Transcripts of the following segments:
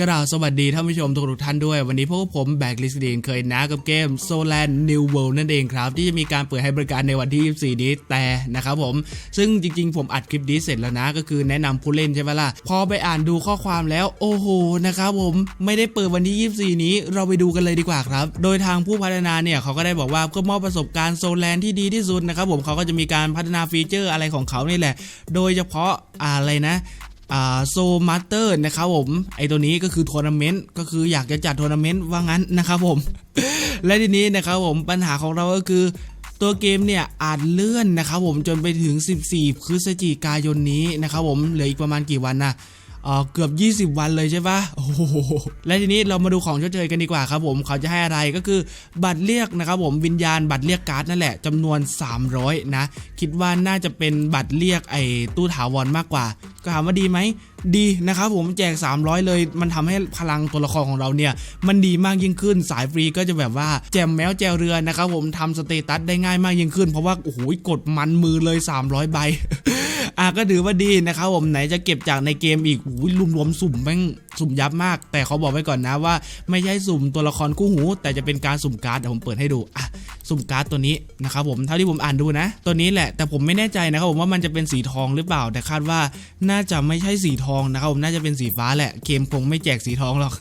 กระดาษสวัสดีท่านผู้ชมทุกท่านด้วย วันนี้พวกผมแบกลิสดีนเคยนะกับเกม Solan New World นั่นเองครับ ที่จะมีการเปิดให้บริการในวันที่ 24 นี้แต่นะครับผม ซึ่งจริงๆ ผมอัดคลิปนี้เสร็จแล้วนะ ก็คือแนะนำผู้เล่นใช่ไหมล่ะ พอไปอ่านดูข้อความแล้วโอ้โหนะครับผมไม่ได้เปิดวันที่ 24 นี้เราไปดูกันเลยดีกว่าครับ โดยทางผู้พัฒนาเนี่ยเขาก็ได้บอกว่าเพื่อมอบประสบการณ์โซแลนที่ดีที่สุดนะครับผมเขาก็จะมีการพัฒนาฟีเจอร์อะไรของเขานี่แหละ โดยเฉพาะอะไรนะ โซมาสเตอร์นะครับผมไอตัวนี้ก็คือทัวร์นาเมนต์ก็คืออยากจะจัดทัวร์นาเมนต์ว่างั้นนะครับผม และทีนี้นะครับผมปัญหาของเราก็คือตัวเกมเนี่ยอาจเลื่อนนะครับผมจนไปถึง 14 พฤศจิกายนนี้นะครับผมเหลืออีกประมาณกี่วันนะ เกือบ 20 วันเลยใช่ปะโอ้โหและทีนี้เรามาดูของชดเชยกันดีกว่าครับผมเขาจะให้อะไรก็คือบัตรเรียกนะครับผมวิญญาณบัตรเรียกการ์ดนั่นแหละจำนวน 300 นะ คิดว่าน่าจะเป็นบัตรเรียกไอ้ตู้ถาวรมากกว่า ก็ถามว่าดีไหมดีนะครับผมแจก 300 เลย มันทำให้พลังตัวละครของเราเนี่ย มันดีมากยิ่งขึ้นสายฟรีก็จะแบบว่าแจมแมวแจวเรือนะครับผมทำสเตตัสได้ง่ายมากยิ่งขึ้น เพราะว่าโอ้โหกดมันมือเลย 300 ใบ อะก็ถือว่าดีนะครับผมไหนจะเก็บจากในเกมอีกอุ้ยรวมๆสุ่มแม่งสุ่มยับมาก แต่เขาบอกไว้ก่อนนะว่า ไม่ใช่สุ่มตัวละครคู่หู แต่จะเป็นการสุ่มการ์ดเดี๋ยวผมเปิดให้ดูอะสุ่มการ์ดตัวนี้นะครับผมเท่าที่ผมอ่านดูนะ ตัวนี้แหละแต่ผมไม่แน่ใจนะครับผมว่ามันจะเป็นสีทองหรือเปล่า แต่คาดว่าน่าจะไม่ใช่สีทองนะครับผมน่าจะเป็นสีฟ้าแหละเกมคงไม่แจกสีทองหรอก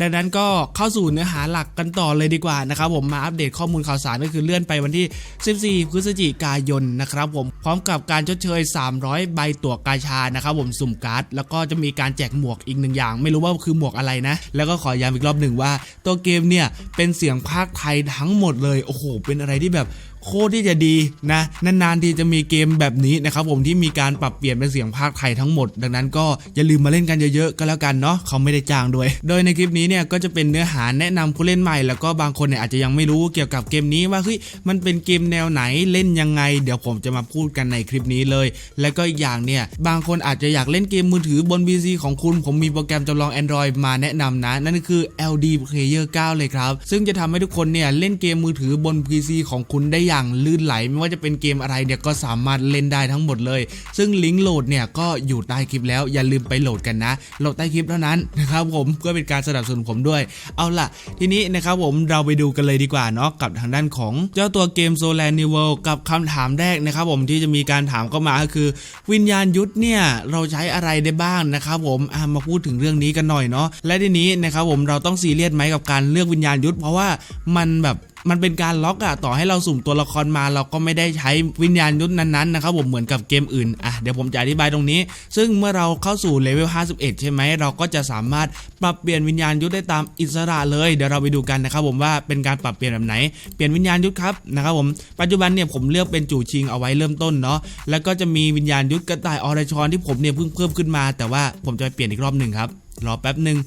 ดังนั้นก็เข้าสู่เนื้อหาหลักกันต่อเลยดีกว่านะครับผมมาอัปเดตข้อมูลข่าวสารก็คือเลื่อนไปวันที่ 14 พฤศจิกายนนะครับผมพร้อมกับการชดเชย 300ใบตั๋วกาชานะครับผมสุ่มการ์ดแล้วก็จะมีการแจกหมวกอีกหนึ่งอย่าง ไม่รู้ว่าคือหมวกอะไรนะ แล้วก็ขอย้ำอีกรอบหนึ่งว่า ตัวเกมเนี่ยเป็นเสียงภาคไทยทั้งหมดเลยโอ้โหเป็นอะไรที่แบบ โคตรที่จะดีนะนานๆทีจะมีเกมแบบนี้นะครับผมที่มีการปรับเปลี่ยนเป็นเสียงภาคไทยทั้งหมด ดังนั้นก็อย่าลืมมาเล่นกันเยอะๆก็แล้วกันเนาะเขาไม่ได้จ้างด้วย โดยในคลิปนี้เนี่ยก็จะเป็นเนื้อหาแนะนำผู้เล่นใหม่ แล้วก็บางคนเนี่ยอาจจะยังไม่รู้เกี่ยวกับเกมนี้ว่าเฮ้ยมันเป็นเกมแนวไหนเล่นยังไง เดี๋ยวผมจะมาพูดกันในคลิปนี้เลย แล้วก็อีกอย่างเนี่ยบางคนอาจจะอยากเล่นเกมมือถือบน PC ของคุณ ผมมีโปรแกรมจำลอง Android มาแนะนำนะ นั่นคือ LD Player 9 เลยครับ ซึ่งจะทำให้ทุกคนเนี่ยเล่นเกมมือถือบน PC ของคุณได้อย่างลื่นไหลไม่ว่าจะเป็นเกมอะไรเนี่ยก็สามารถเล่นได้ทั้งหมดเลย ซึ่งลิงก์โหลดเนี่ยก็อยู่ใต้คลิปแล้วอย่าลืมไปโหลดกันนะ โหลดใต้คลิปเท่านั้นนะครับผมเพื่อเป็นการสนับสนุนผมด้วย เอาล่ะ ทีนี้นะครับผมเราไปดูกันเลยดีกว่าเนาะกับทางด้านของเจ้าตัวเกม Solar New World กับคำถามแรกนะครับผมที่จะมีการถามเข้ามาก็คือ วิญญาณยุทธเนี่ยเราใช้อะไรได้บ้างนะครับผมมาพูดถึงเรื่องนี้กันหน่อยเนาะและทีนี้นะครับผมเราต้องซีเรียสไหมกับการเลือกวิญญาณยุทธเพราะว่ามันแบบ มันเป็นการล็อกอะต่อให้เราสุ่มตัวละครมาเราก็ไม่ได้ใช้วิญญาณยุทธนั้นๆนะครับผมเหมือนกับเกมอื่นอะเดี๋ยวผมจะอธิบายตรงนี้ ซึ่งเมื่อเราเข้าสู่เลเวล 51 ใช่ไหมเราก็จะสามารถปรับเปลี่ยนวิญญาณยุทธได้ตามอิสระเลยเดี๋ยวเราไปดูกันนะครับผมว่าเป็นการปรับเปลี่ยนแบบไหนเปลี่ยนวิญญาณยุทธครับนะครับผมปัจจุบันเนี่ยผมเลือกเป็นจู่ชิงเอาไว้เริ่มต้นเนาะแล้วก็จะมีวิญญาณยุทธกระต่ายอรชรที่ผมเนี่ยเพิ่งเพิ่มขึ้นมา แต่ว่าผมจะไปเปลี่ยนอีกรอบหนึ่งครับรอแป๊บหนึ่ง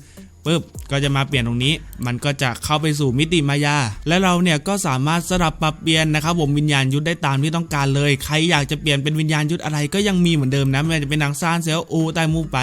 ปึ๊บก็จะมาเปลี่ยนตรงนี้ มันก็จะเข้าไปสู่มิติมายา และเราเนี่ยก็สามารถสลับปรับเปลี่ยนนะครับผมวิญญาณยุทธได้ตามที่ต้องการเลย ใครอยากจะเปลี่ยนเป็นวิญญาณยุทธอะไรก็ยังมีเหมือนเดิมนะไม่ว่าจะเป็นนางซานเซลอูไตมูไป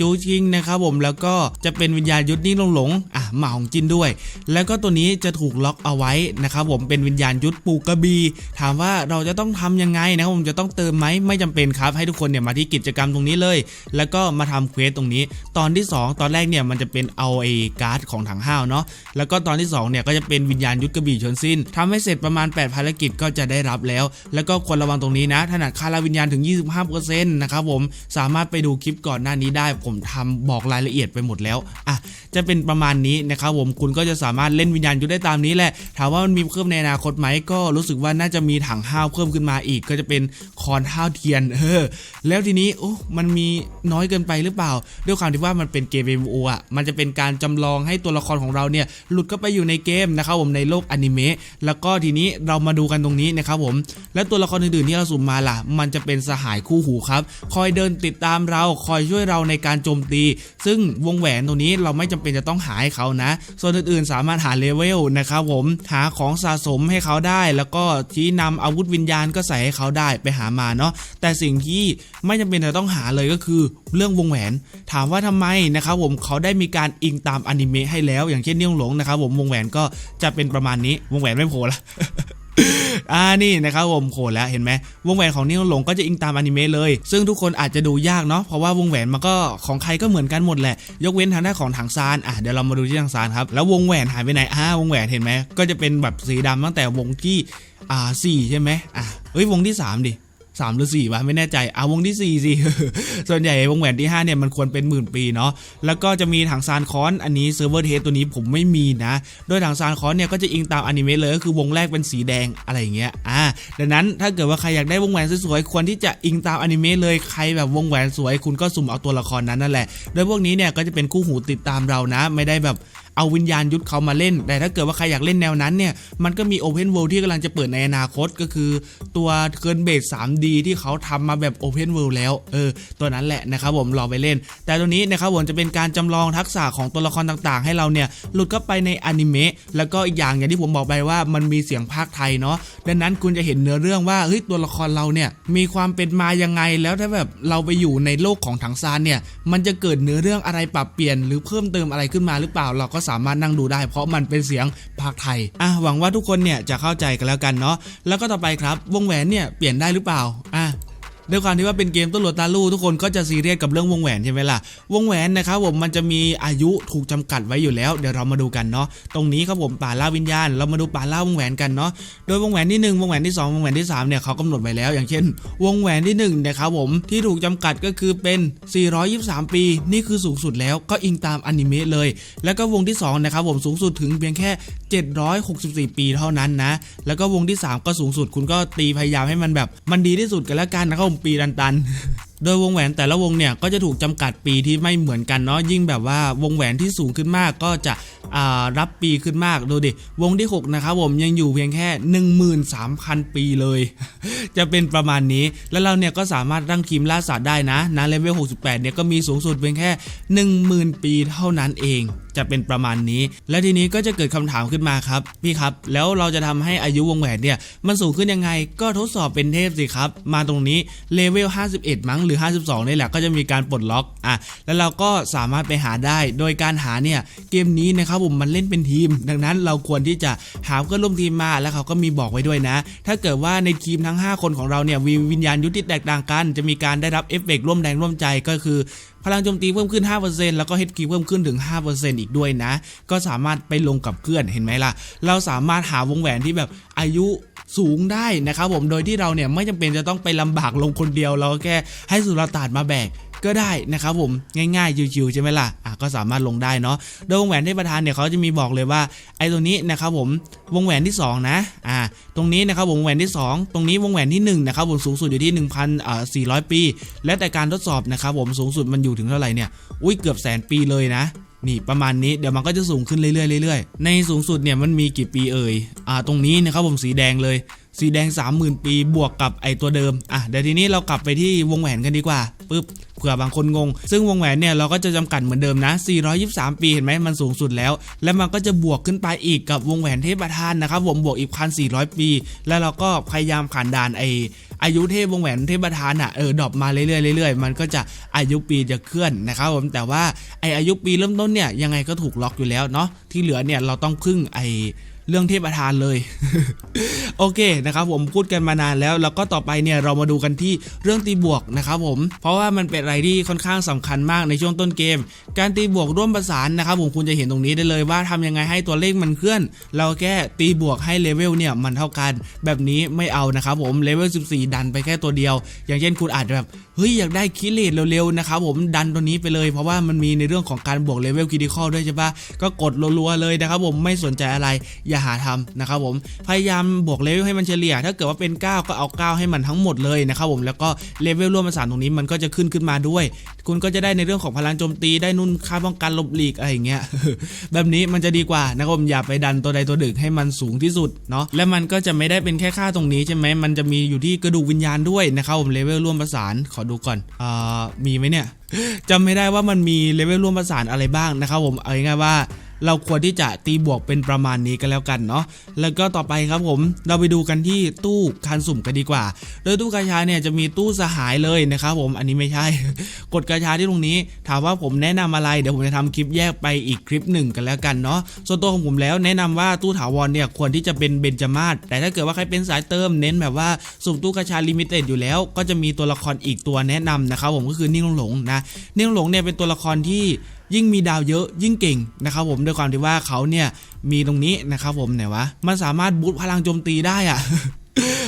จูชิงนะครับผมแล้วก็จะเป็นวิญญาณยุทธนิ่หลงหลงอะหมาของจินด้วย แล้วก็ตัวนี้จะถูกล็อกเอาไว้นะครับผมเป็นวิญญาณยุทธปูกระบีถามว่าเราจะต้องทำยังไงนะครับผมจะต้องเติมไหมไม่จำเป็นครับ ให้ทุกคนเนี่ยมาที่กิจกรรมตรงนี้เลย แล้วก็มาทำเควสตรงนี้ ตอนที่ 2 ตอนแรกเนี่ยมันจะเป็นเอาเอาไอ้การ์ดของถังห้าวเนาะแล้วก็ตอนที่2เนี่ยก็จะเป็นวิญญาณยุทธกระบี่ชนสิ้นทำให้เสร็จประมาณ 8 ภารกิจก็จะได้รับแล้ว แล้วก็ควรระวังตรงนี้นะถนัดคาราวิญญาณถึง 25%นะครับผมสามารถไปดูคลิปก่อนหน้านี้ได้ ผมทำบอกรายละเอียดไปหมดแล้วอะจะเป็นประมาณนี้นะครับผมคุณก็จะสามารถเล่นวิญญาณยุทธได้ตามนี้แหละถามว่ามันมีเพิ่มในอนาคตไหมก็รู้สึกว่าน่าจะมีถังห้าวเพิ่มขึ้นมาอีก ก็จะเป็นคอนห้าวเทียนเออแล้วทีนี้โอ้มันมีน้อยเกินไปหรือเปล่า ด้วยความที่ว่ามันเป็นเกม MMO อะมันจะเป็นการจำลองให้ตัวละครของเราเนี่ยหลุดเข้าไปอยู่ในเกมนะครับผมในโลกอนิเมะแล้วก็ทีนี้เรามาดูกันตรงนี้นะครับผมและตัวละครอื่นๆที่เราสุ่มมาล่ะ มันจะเป็นสหายคู่หูครับ คอยเดินติดตามเราคอยช่วยเราในการโจมตี ซึ่งวงแหวนตรงนี้เราไม่จำเป็นจะต้องหาให้เขานะ ส่วนอื่นๆ สามารถหาเลเวลนะครับผมหาของสะสมให้เขาได้ แล้วก็ที่นำอาวุธวิญญาณก็ใส่ให้เขาได้ไปหามาเนาะแต่สิ่งที่ไม่จำเป็นจะต้องหาเลยก็คือ เรื่องวงแหวน ถามว่าทำไมนะครับผมเขาได้มีการอิงตามอนิเมะให้แล้ว อย่างเช่นเรื่องหลงนะครับผมวงแหวนก็จะเป็นประมาณนี้วงแหวนไม่โผล่ละอ่านี่นะครับผมโหแล้วเห็นไหมวงแหวนของนิโนหลงก็จะอิงตามอนิเมะเลย ซึ่งทุกคนอาจจะดูยากเนาะเพราะว่าวงแหวนมันก็ของใครก็เหมือนกันหมดแหละ ยกเว้นทางด้านของถังซานอะเดี๋ยวเรามาดูที่ถังซานครับแล้ววงแหวนหายไปไหนอ่าวงแหวนเห็นไหมก็จะเป็นแบบสีดำตั้งแต่วงที่อ่าสี่ใช่ไหมอะเอ้ยวงที่สามดิ สามหรือสี่วะไม่แน่ใจอ่าวงที่สี่สิ ส่วนใหญ่วงแหวนที่ห้าเนี่ย มันควรเป็นหมื่นปีเนาะแล้วก็จะมีถังซานคอนอันนี้เซิร์ฟเวอร์เทสตัวนี้ผมไม่มีนะ โดยถังซานคอนเนี่ย ก็จะอิงตามอนิเมะเลยก็คือวงแรกเป็นสีแดงอะไรอย่างเงี้ยอ่าดังนั้นถ้าเกิดว่าใครอยากได้วงแหวนสวยๆควรที่จะอิงตามอนิเมะเลยใครแบบวงแหวนสวย คุณก็สุ่มเอาตัวละครนั้นนั่นแหละโดยพวกนี้เนี่ยก็จะเป็นคู่หูติดตามเรานะ ไม่ได้แบบ เอาวิญญาณยุทธเขามาเล่น แต่ถ้าเกิดว่าใครอยากเล่นแนวนั้นเนี่ย มันก็มี Open World ที่กำลังจะเปิดในอนาคตก็คือ ตัวเคิร์นเบส 3D ที่เขาทำมาแบบ Open World แล้ว เออ ตัวนั้นแหละนะครับผมรอไปเล่น แต่ตัวนี้นะครับผมจะเป็นการจำลองทักษะของตัวละครต่างๆ ให้เราเนี่ยหลุดเข้าไปในอนิเมะ แล้วก็อีกอย่างอย่างที่ผมบอกไปว่ามันมีเสียงภาคไทยเนาะ ดังนั้นคุณจะเห็นเนื้อเรื่องว่า เฮ้ย ตัวละครเราเนี่ยมีความเป็นมายังไง แล้วถ้าแบบเราไปอยู่ในโลกของถังซานเนี่ย มันจะเกิดเนื้อเรื่องอะไรปรับเปลี่ยนหรือเพิ่มเติมอะไรขึ้นมาหรือเปล่า เราก็สามารถนั่งดูได้ เพราะมันเป็นเสียงภาคไทยอะหวังว่าทุกคนเนี่ยจะเข้าใจกันแล้วกันเนาะแล้วก็ต่อไปครับ วงแหวนเนี่ยเปลี่ยนได้หรือเปล่า ด้วยความที่ว่าเป็นเกมต้นหลวดตาลู่ทุกคนก็จะซีเรียสกับเรื่องวงแหวนใช่ไหมล่ะ วงแหวนนะครับผมมันจะมีอายุถูกจำกัดไว้อยู่แล้ว เดี๋ยวเรามาดูกันเนาะ ตรงนี้ครับผมป่าล่าวิญญาณ เรามาดูป่าล่าวงแหวนกันเนาะ โดยวงแหวนที่หนึ่งวงแหวนที่สองวงแหวนที่สามเนี่ยเขากำหนดไว้แล้ว อย่างเช่น วงแหวนที่หนึ่งนะครับผมที่ถูกจำกัดก็คือเป็น 423 ปี นี่คือสูงสุดแล้วก็อิงตามอนิเมะเลย แล้วก็วงที่สองนะครับผมสูงสุดถึงเพียงแค่ 764 ปีเท่านั้นนะ แล้วก็วงที่ 3 ก็สูงสุดคุณก็ตีพยายามให้มันแบบมันดีที่สุดกันแล้วกันนะครับปีตันๆ โดยวงแหวนแต่ละวงเนี่ยก็จะถูกจำกัดปีที่ไม่เหมือนกันเนาะยิ่งแบบว่าวงแหวนที่สูงขึ้นมากก็จะรับปีขึ้นมากดูดิวงที่ 6 นะครับผมยังอยู่เพียงแค่ 13,000 ปีเลย จะเป็นประมาณนี้แล้วเราเนี่ยก็สามารถตั้งทีมล่าสัตว์ได้นะนะเลเวล 68 เนี่ยก็มีสูงสุดเพียงแค่ 10,000 ปีเท่านั้นเอง จะเป็นประมาณนี้ และทีนี้ก็จะเกิดคำถามขึ้นมาครับ พี่ครับ แล้วเราจะทำให้อายุวงแหวนเนี่ยมันสูงขึ้นยังไง ก็ทดสอบเป็นเทพสิครับ มาตรงนี้เลเวล 51 มั้งหรือ 52นี่แหละก็จะมีการปลดล็อกอะแล้วเราก็สามารถไปหาได้ โดยการหาเนี่ยเกมนี้นะครับผมมันเล่นเป็นทีม ดังนั้นเราควรที่จะหาเพื่อนร่วมทีมมาแล้วเขาก็มีบอกไว้ด้วยนะ ถ้าเกิดว่าในทีมทั้ง 5 คนของเราเนี่ยวิญญาณยุทธที่แตกต่างกัน จะมีการได้รับเอฟเฟกร่วมแรงร่วมใจก็คือ พลังโจมตีเพิ่มขึ้น 5%แล้วก็ HQ เพิ่มขึ้นถึง 5%อีกด้วยนะ ก็สามารถไปลงกับเพื่อนเห็นไหมล่ะ เราสามารถหาวงแหวนที่แบบอายุสูงได้นะครับผม โดยที่เราเนี่ยไม่จำเป็นจะต้องไปลำบากลงคนเดียว เราก็แค่ให้สุรตานมาแบก ก็ได้นะครับผมง่ายๆชิวๆใช่ไหมล่ะอะก็สามารถลงได้เนาะโดยวงแหวนเทพประธานเนี่ยเขาจะมีบอกเลยว่าไอ้ตัวนี้นะครับผมวงแหวนที่สองนะอ่าตรงนี้นะครับผมวงแหวนที่สองตรงนี้วงแหวนที่หนึ่งนะครับผมสูงสุดอยู่ที่1,000อ่า400 ปี และแต่การทดสอบนะครับผมสูงสุดมันอยู่ถึงเท่าไหร่เนี่ยอุ้ยเกือบแสนปีเลยนะนี่ประมาณนี้เดี๋ยวมันก็จะสูงขึ้นเรื่อยๆเรื่อยๆในสูงสุดเนี่ยมันมีกี่ปีเอ่ยอ่าตรงนี้นะครับผมสีแดงเลย สีแดง 30,000 ปีบวกกับไอตัวเดิมอะเดี๋ยวทีนี้เรากลับไปที่วงแหวนกันดีกว่าปึ๊บเผื่อบางคนงง ซึ่งวงแหวนเนี่ยเราก็จะจำกัดเหมือนเดิมนะ 423 ปีเห็นไหมมันสูงสุดแล้ว แล้วมันก็จะบวกขึ้นไปอีกกับวงแหวนเทพประธานนะครับผมบวกอีก1,400ปี แล้วเราก็พยายามผ่านด่านไออายุเทพวงแหวนเทพประธานอะเออดรอปมาเรื่อยๆเรื่อยๆมันก็จะอายุปีจะเคลื่อนนะครับผมแต่ว่าไออายุปีเริ่มต้นเนี่ยยังไงก็ถูกล็อกอยู่แล้วเนาะที่เหลือเนี่ยเราต้องพึ่งไอ เรื่องเทพประธานเลย โอเคนะครับผมพูดกันมานานแล้วแล้วก็ต่อไปเนี่ยเรามาดูกันที่เรื่องตีบวกนะครับผมเพราะว่ามันเป็นอะไรที่ค่อนข้างสำคัญมากในช่วงต้นเกม การตีบวกร่วมประสานนะครับผมคุณจะเห็นตรงนี้ได้เลยว่าทำยังไงให้ตัวเลขมันเคลื่อน เราแค่ตีบวกให้เลเวลเนี่ยมันเท่ากัน แบบนี้ไม่เอานะครับผมเลเวล14 ดันไปแค่ตัวเดียว อย่างเช่นคุณอาจแบบเฮ้ยอยากได้คิเลตเร็วๆนะครับผมดันตัวนี้ไปเลยเพราะว่ามันมีในเรื่องของการบวกเลเวลคิดิคอลด้วยใช่ปะก็กดรัวๆเลยนะครับผมไม่สนใจอะไรอย่าหาทำนะครับผมพยายามบวกเลเวลให้มันเฉลี่ย ถ้าเกิดว่าเป็น 9 ก็เอา 9 ให้มันทั้งหมดเลยนะครับผมแล้วก็เลเวลร่วมประสานตรงนี้มันก็จะขึ้นขึ้นมาด้วย คุณก็จะได้ในเรื่องของพลังโจมตีได้นุ่นค่าป้องกันหลบหลีกอะไรอย่างเงี้ยแบบนี้มันจะดีกว่านะครับผมอย่าไปดันตัวใดตัวหนึ่งให้มันสูงที่สุดเนาะและมันก็จะไม่ได้เป็นแค่ค่าตรงนี้ใช่ไหมมันจะมีอยู่ที่กระดูกวิญญาณด้วยนะครับผมเลเวลร่วมประสานขอดูก่อนอ่ามีไหมเนี่ยจำไม่ได้ว่ามันมีเลเวลร่วมประสานอะไรบ้างนะครับผมเอาง่ายๆว่า เราควรที่จะตีบวกเป็นประมาณนี้ก็แล้วกันเนาะแล้วก็ต่อไปครับผมเราไปดูกันที่ตู้คันสุ่มกันดีกว่า โดยตู้กาชาเนี่ยจะมีตู้สหายเลยนะครับผมอันนี้ไม่ใช่ กดกาชาที่ตรงนี้ ถามว่าผมแนะนำอะไรเดี๋ยวผมจะทำคลิปแยกไปอีกคลิปหนึ่งกันแล้วกันเนาะส่วนตัวของผมแล้วแนะนำว่าตู้ถาวรเนี่ยควรที่จะเป็นเบนจามาศแต่ถ้าเกิดว่าใครเป็นสายเติมเน้นแบบว่าสุ่มตู้กาชาลิมิเต็ดอยู่แล้ว ก็จะมีตัวละครอีกตัวแนะนำนะครับผมก็คือนิ่งหลงนะนิ่งหลงเนี่ยเป็นตัวละครที่ยิ่งมีดาวเยอะยิ่งเก่งนะครับผมด้วยความที่ว่าเขาเนี่ยมีตรงนี้นะครับผมไหนวะมันสามารถบูตพลังโจมตีได้อะ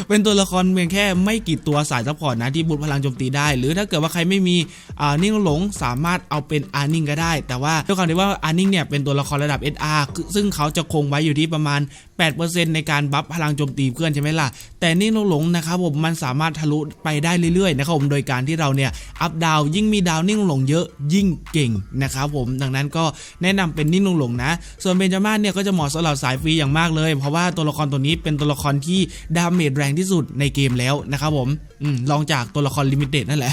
เป็นตัวละครเพียงแค่ไม่กี่ตัวสายซัพพอร์ตนะที่บุตพลังโจมตีได้ หรือถ้าเกิดว่าใครไม่มีอ่านิ่งหลงสามารถเอาเป็นอาร์นิ่งก็ได้ แต่ว่าด้วยความที่ว่าอาร์นิ่งเนี่ยเป็นตัวละครระดับ SR ซึ่งเขาจะคงไว้อยู่ที่ประมาณ 8%ในการบัฟพลังโจมตีเพื่อนใช่ไหมล่ะ แต่นิ่งหลงนะครับผมมันสามารถทะลุไปได้เรื่อยๆนะครับผมโดยการที่เราเนี่ยอัพดาวยิ่งมีดาวนิ่งหลงเยอะยิ่งเก่งนะครับผมดังนั้นก็แนะนำเป็นนิ่งหลงนะ ส่วนเบนจาม่าเนี่ยก็จะเหมาะสำหรับสายฟรีอย่างมากเลย เพราะว่าตัวละครตัวนี้เป็นตัวละครที่ดาเมจแรงที่สุดในเกมแล้วนะครับผมอืมลองจากตัวละครลิมิเต็ดนั่นแหละ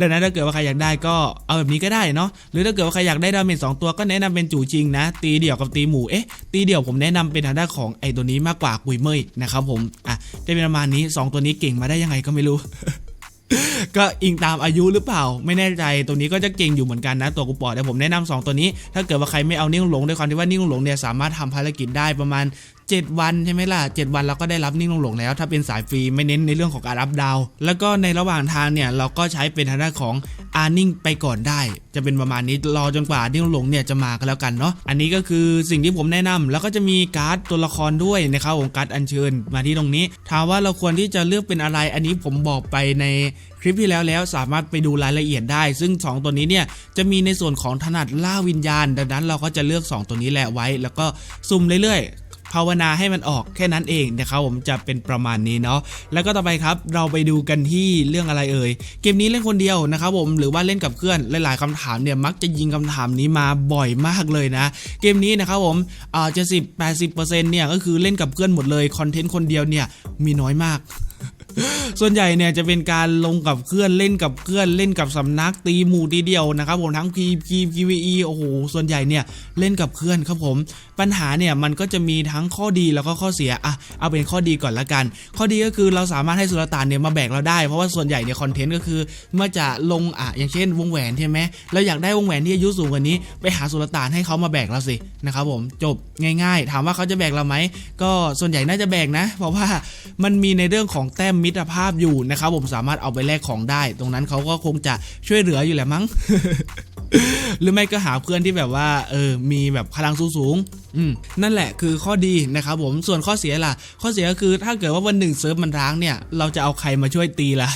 ดังนั้นถ้าเกิดว่าใครอยากได้ก็เอาแบบนี้ก็ได้เนาะหรือถ้าเกิดว่าใครอยากได้ดาเมจสองตัวก็แนะนำเป็นจู่จริงนะ ตีเดี่ยวกับตีหมู่เอ๊ะตีเดี่ยวผมแนะนำเป็นทางด้านของไอตัวนี้มากกว่ากุยเมยนะครับผมอะจะเป็นประมาณนี้สองตัวนี้เก่งมาได้ยังไงก็ไม่รู้ก็อิงตามอายุหรือเปล่า ไม่แน่ใจตัวนี้ก็จะเก่งอยู่เหมือนกันนะตัวกูปอดแต่ผมแนะนำสองตัวนี้ ถ้าเกิดว่าใครไม่เอานิ่งหลงด้วยความที่ว่านิ่งหลงเนี่ยสามารถทำภารกิจได้ประมาณ 7 วันใช่ไหมล่ะ 7 วันเราก็ได้รับนิ่งลงหลงแล้ว ถ้าเป็นสายฟรีไม่เน้นในเรื่องของการอัพดาว แล้วก็ในระหว่างทางเนี่ยเราก็ใช้เป็นทางด้านของอาร์นิ่งไปก่อนได้ จะเป็นประมาณนี้รอจนกว่านิ่งลงหลงเนี่ยจะมาก็แล้วกันเนาะอันนี้ก็คือสิ่งที่ผมแนะนำแล้วก็จะมีการ์ดตัวละครด้วยนะครับผมการ์ดอัญเชิญมาที่ตรงนี้ถามว่าเราควรที่จะเลือกเป็นอะไร อันนี้ผมบอกไปในคลิปที่แล้วแล้วสามารถไปดูรายละเอียดได้ ซึ่ง 2 ตัวนี้เนี่ยจะมีในส่วนของถนัดล่าวิญญาณ ดังนั้นเราก็จะเลือก 2 ตัวนี้แหละไว้ แล้วก็ซุ่มเรื่อยๆ ภาวนาให้มันออกแค่นั้นเองนะครับผมจะเป็นประมาณนี้เนาะแล้วก็ต่อไปครับเราไปดูกันที่เรื่องอะไรเอ่ยเกมนี้เล่นคนเดียวนะครับผมหรือว่าเล่นกับเพื่อนหลาย ๆคำถามเนี่ยมักจะยิงคำถามนี้มาบ่อยมากเลยนะ เกมนี้นะครับผมอ่าจะสิบแปดสิบเปอร์เซ็นต์เนี่ยก็คือเล่นกับเพื่อนหมดเลยคอนเทนต์คนเดียวเนี่ยมีน้อยมากส่วนใหญ่เนี่ยจะเป็นการลงกับเพื่อนเล่นกับเพื่อนเล่นกับสำนักตีหมู่ตีเดียวนะครับผมทั้ง P P PVE โอ้โหส่วนใหญ่เนี่ยเล่นกับเพื่อนครับผม ปัญหาเนี่ยมันก็จะมีทั้งข้อดีแล้วก็ข้อเสียอะเอาเป็นข้อดีก่อนละกัน ข้อดีก็คือเราสามารถให้สุลต่านเนี่ยมาแบกเราได้เพราะว่าส่วนใหญ่เนี่ยคอนเทนต์ก็คือเมื่อจะลงอะอย่างเช่น วงแหวนใช่ไหมเราอยากได้วงแหวนที่อายุสูงกว่านี้ ไปหาสุลต่านให้เขามาแบกเราสินะครับผมจบง่าย ๆ ถามว่าเขาจะแบกเราไหมก็ส่วนใหญ่น่าจะแบกนะ เพราะว่ามันมีในเรื่องของแต้มมิตรภาพอยู่นะครับผมสามารถเอาไปแลกของได้ ตรงนั้นเขาก็คงจะช่วยเหลืออยู่แหละมั้งหรือไม่ก็หาเพื่อนที่แบบว่าเออมีแบบพลังสูง นั่นแหละคือข้อดีนะครับผมส่วนข้อเสียล่ะ ข้อเสียก็คือถ้าเกิดว่าวันหนึ่งเซิร์ฟมันร้างเนี่ย เราจะเอาใครมาช่วยตีล่ะ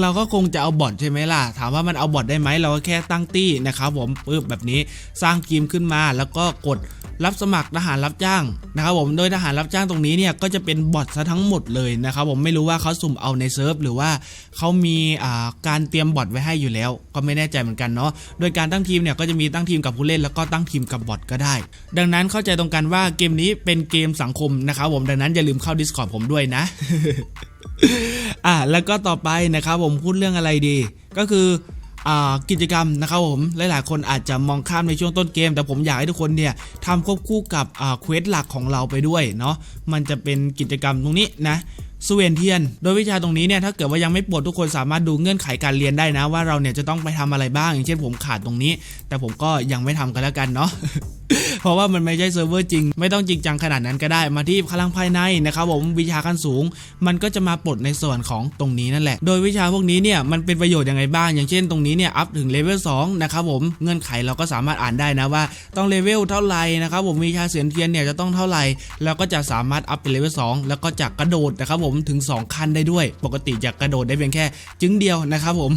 เราก็คงจะเอาบอทใช่ไหมล่ะ ถามว่ามันเอาบอทได้ไหมเราก็แค่ตั้งตี้นะครับผมปึ๊บแบบนี้สร้างทีมขึ้นมาแล้วก็กดรับสมัครทหารรับจ้างนะครับผมโดยทหารรับจ้างตรงนี้เนี่ยก็จะเป็นบอทซะทั้งหมดเลยนะครับผมไม่รู้ว่าเขาสุ่มเอาในเซิร์ฟหรือว่าเขามีาการเตรียมบอทไว้ให้อยู่แล้ว ก็ไม่แน่ใจเหมือนกันเนาะโดยการตั้งทีมเนี่ยก็จะมีตั้งทีมกับผู้เล่นแล้วก็ตั้งทีมกับบอทก็ได้ ดังนั้นเข้าใจตรงกันว่าเกมนี้เป็นเกมสังคมนะครับผมดังนั้นอย่าลืมเข้า Discord ผมด้วยนะอะแล้วก็ต่อไปนะครับผมพูดเรื่องอะไรดี ก็คืออ่ากิจกรรมนะครับผมหลายๆคนอาจจะมองข้ามในช่วงต้นเกม แต่ผมอยากให้ทุกคนเนี่ยทำควบคู่กับอ่าเควสหลักของเราไปด้วยเนาะมันจะเป็นกิจกรรมตรงนี้นะสเวนเทียน โดยวิชาตรงนี้เนี่ยถ้าเกิดว่ายังไม่ปลดทุกคนสามารถดูเงื่อนไขการเรียนได้นะ ว่าเราเนี่ยจะต้องไปทำอะไรบ้าง อย่างเช่นผมขาดตรงนี้ แต่ผมก็ยังไม่ทำกันแล้วกันเนาะ เพราะว่ามันไม่ใช่เซิร์ฟเวอร์จริง ไม่ต้องจริงจังขนาดนั้นก็ได้มาที่พลังภายในนะครับผมวิชาขั้นสูง มันก็จะมาปลดในส่วนของตรงนี้นั่นแหละ โดยวิชาพวกนี้เนี่ยมันเป็นประโยชน์ยังไงบ้าง อย่างเช่นตรงนี้เนี่ยอัพถึงเลเวล2นะครับผมเงื่อนไขเราก็สามารถอ่านได้นะว่าต้องเลเวลเท่าไหร่นะครับผมวิชาเสียนเทียนเนี่ยจะต้องเท่าไหร่แล้วก็จะสามารถอัพเป็นเลเวล2แล้วก็จะกระโดดนะครับผมถึง 2 ขั้นได้ด้วย ปกติจะกระโดดได้เพียงแค่จึงเดียวนะครับผม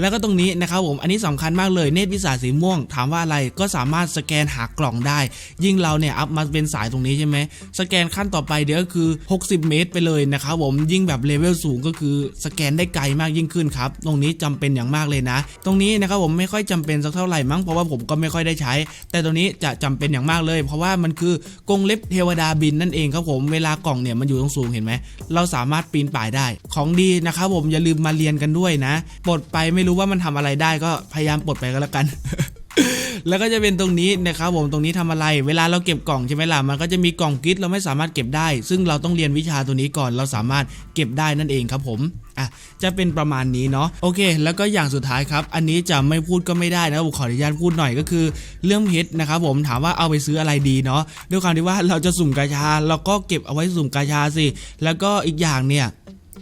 แล้วก็ตรงนี้นะครับผมอันนี้สำคัญมากเลยเนตรวิสาสีม่วง ถามว่าอะไรก็สามารถสแกนหากล่องได้ ยิ่งเราเนี่ยอัพมาเป็นสายตรงนี้ใช่ไหมสแกนขั้นต่อไปเดี๋ยวก็คือ 60 เมตรไปเลยนะครับผมยิ่งแบบเลเวลสูงก็คือสแกนได้ไกลมากยิ่งขึ้นครับตรงนี้จำเป็นอย่างมากเลยนะ ตรงนี้นะครับผมไม่ค่อยจำเป็นสักเท่าไหร่มั้งเพราะว่าผมก็ไม่ค่อยได้ใช้ แต่ตรงนี้จะจำเป็นอย่างมากเลย เพราะว่ามันคือกรงเล็บเทวดาบินนั่นเองครับผมเวลากล่องเนี่ยมันอยู่ตรงสูงเห็นไหมเราสามารถปีนป่ายได้ ของดีนะครับผมอย่าลืมมาเรียนกันด้วยนะปลดไปไม่รู้ว่ามันทำอะไรได้ก็พยายามปลดไปก็แล้วกัน แล้วก็จะเป็นตรงนี้นะครับผมตรงนี้ทำอะไร เวลาเราเก็บกล่องใช่ไหมล่ะมันก็จะมีกล่องกิฟต์เราไม่สามารถเก็บได้ ซึ่งเราต้องเรียนวิชาตัวนี้ก่อนเราสามารถเก็บได้นั่นเองครับผมอะจะเป็นประมาณนี้เนาะโอเค แล้วก็อย่างสุดท้ายครับ อันนี้จะไม่พูดก็ไม่ได้นะผมขออนุญาตพูดหน่อยก็คือ เรื่องเพชรนะครับผมถามว่าเอาไปซื้ออะไรดีเนาะด้วยความที่ว่าเราจะสุ่มกาชาเราก็เก็บเอาไว้สุ่มกาชาสิ แล้วก็อีกอย่างเนี่ย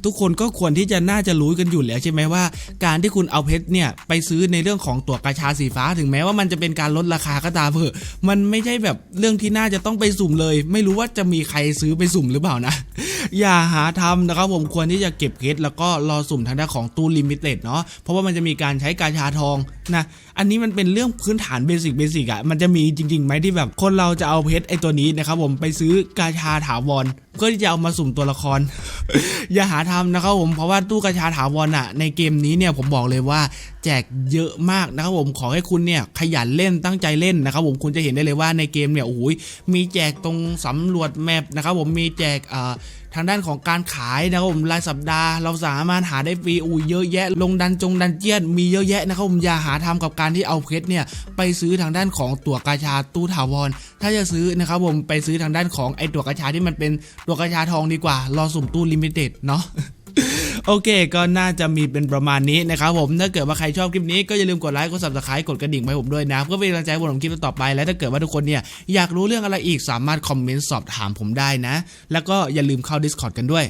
ทุกคนก็ควรที่จะน่าจะรู้กันอยู่แล้วใช่ไหมว่า การที่คุณเอาเพชรเนี่ยไปซื้อในเรื่องของตั๋วกาชาสีฟ้าถึงแม้ว่ามันจะเป็นการลดราคาก็ตามเถอะมันไม่ใช่แบบเรื่องที่น่าจะต้องไปสุ่มเลย ไม่รู้ว่าจะมีใครซื้อไปสุ่มหรือเปล่านะ อย่าหาทำนะครับผมควรที่จะเก็บเพชรแล้วก็รอสุ่มทางด้านของตู้ลิมิเต็ดเนาะเพราะว่ามันจะมีการใช้กาชาทองนะอันนี้มันเป็นเรื่องพื้นฐานเบสิกเบสิกอะมันจะมีจริงๆไหมที่แบบคนเราจะเอาเพชรไอตัวนี้นะครับผมไปซื้อกาชาถาวรเพื่อที่จะเอามาสุ่มตัวละคร อย่าหาทำนะครับผมเพราะว่าตู้กระชาถาวรอะ ในเกมนี้เนี่ยผมบอกเลยว่าแจกเยอะมากนะครับผมขอให้คุณเนี่ยขยันเล่นตั้งใจเล่นนะครับผมคุณจะเห็นได้เลยว่าในเกมเนี่ยโอ้โหมีแจกตรงสำรวจแมปนะครับผมมีแจกอ่า ทางด้านของการขายนะครับผมรายสัปดาห์เราสามารถหาได้ฟรีอูเยอะแยะ ลงดันจงดันเจียนมีเยอะแยะนะครับผมอย่าหาทำกับการที่เอาเพชรเนี่ยไปซื้อทางด้านของตั๋วกาชาตู้ถาวร ถ้าจะซื้อนะครับผมไปซื้อทางด้านของไอตั๋วกาชาที่มันเป็นตั๋วกาชาทองดีกว่า รอสุ่มตู้ลิมิเต็ดเนาะ โอเค ก็น่าจะมีเป็นประมาณนี้นะครับผมถ้าเกิดว่าใครชอบคลิปนี้ก็อย่าลืมกดไลค์กด subscribe กดกระดิ่งให้ผมด้วยนะเพื่อเป็นกำลังใจให้ผมคลิปต่อไปและถ้าเกิดว่าทุกคนเนี่ยอยากรู้เรื่องอะไรอีกสามารถคอมเมนต์สอบถามผมได้นะ แล้วก็อย่าลืมเข้า Discord กันด้วย